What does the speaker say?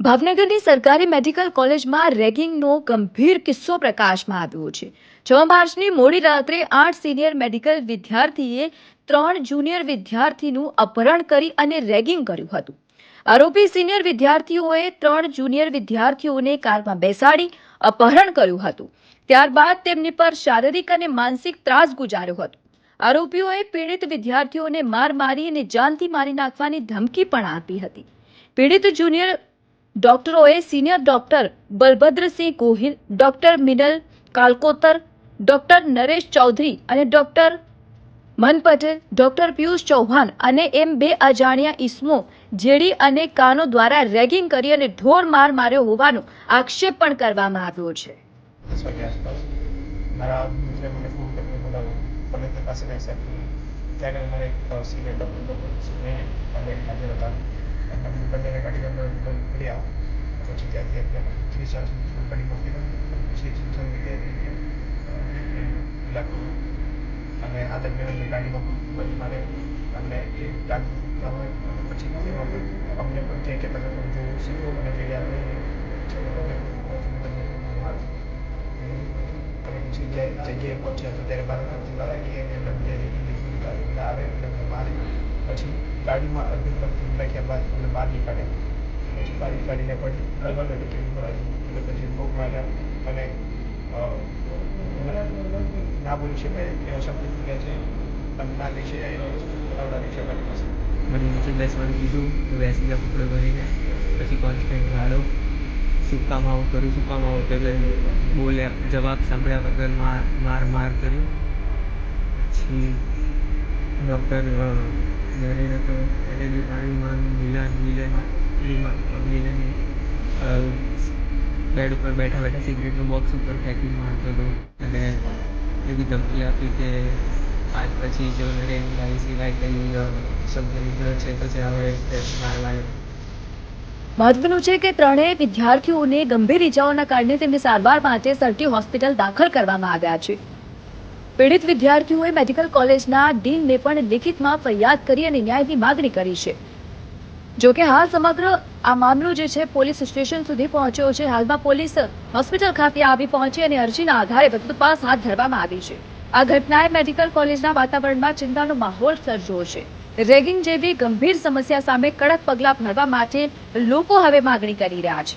ભાવનગરની સરકારી મેડિકલ કોલેજમાં રેગિંગનો ગંભીર કિસ્સો પ્રકાશમાં આવ્યો છે. છ માર્ચની મોડી રાત્રે આઠ સિનિયર મેડિકલ વિદ્યાર્થીએ ત્રણ જુનિયર વિદ્યાર્થીનું અપહરણ કરી અને રેગિંગ કર્યું હતું. આરોપી સિનિયર વિદ્યાર્થીઓએ ત્રણ જુનિયર વિદ્યાર્થીઓને કારમાં બેસાડી અપહરણ કર્યું હતું. ત્યારબાદ તેમની પર શારીરિક અને માનસિક ત્રાસ ગુજાર્યો હતો. આરોપીઓએ પીડિત વિદ્યાર્થીઓને માર મારી અને જાનથી મારી નાખવાની ધમકી પણ આપી હતી. પીડિત જુનિયર ડોક્ટરોએ senior doctor Balbhadrasinh Gohil, doctor Minal Kalkotar, doctor Naresh Chaudhary અને ડોક્ટર મન પટેલ, ડોક્ટર પિયુષ ચૌહાણ અને એમ બે અજાણ્યા ઈસમો જેડી અને કાનો દ્વારા રેગિંગ કરી અને ઢોર માર માર્યો હોવાનો આક્ષેપ પણ કરવામાં આવ્યો છે. મારા આપણે ત્રીસ ચાલીસ મિનિટ ગાડીમાં ફેરવ્યું પછી સોશિયલ મીડિયા ઇલાકો અને આ દરમિયાન ગાડીમાં મારે અમને એ પછી અમને પણ તે કે તમે પણ જોયું શીખો અને જે આપણે જગ્યાએ પહોંચ્યા તો ત્યારે મારા આવી અને આવે એટલે મારે પછી ગાડીમાં અડધી નાખ્યા બાદ અમને બહાર નીકાળ્યા. બહાર નીકાળીને પછી અલગ અલગ એટલે પછી ભોગ માર્યા અને ના બોલી શકાય એવા શબ્દ બોલ્યા છે. તમે ના લઈ શકાય શકાય પાસે મને નીચે બેસવાનું કીધું, તો બેસી ગયા કપડે ભરીને પછી કોન્સ્ટન્ટ ગાળો. શું કામ આવું કર્યું, શું કામ આવું કર્યું બોલ્યા, જવાબ સાંભળ્યા વગર માર માર માર કર્યું. પછી ડૉક્ટર નરેન હતો એને બી પાણીમાં મિલન મિલન મિલન બેડ ઉપર બેઠા બેઠા સિગરેટનું બોક્સ ઉપર ફેંકી મારતો હતો. અને એવી ધમકી આપી કે આજ પછી જો કંઈ શબ્દ છે તો હવે મારવા મહત્વનું છે કે ત્રણેય વિદ્યાર્થીઓને ગંભીર ઇજાઓના કારણે તેમની સારવાર માટે સરટી હોસ્પિટલ દાખલ કરવામાં આવ્યા છે. પીડિત વિદ્યાર્થીઓએ મેડિકલ કોલેજના ડીનને પણ લેખિતમાં ફરિયાદ કરી અને ન્યાયની માગણી કરી છે. જોકે હાલ સમગ્ર આ મામલો જે છે, પોલીસ સ્ટેશન સુધી પહોંચ્યો છે. હાલમાં પોલીસ હોસ્પિટલ ખાતે આવી પહોંચી અને અરજીના આધારે તપાસ હાથ ધરવામાં આવી છે. આ ઘટનાએ મેડિકલ કોલેજના વાતાવરણમાં ચિંતાનો માહોલ સર્જ્યો છે. રેગિંગ જેવી ગંભીર સમસ્યા સામે કડક પગલાં ભરવા માટે લોકો હવે માગણી કરી રહ્યા છે.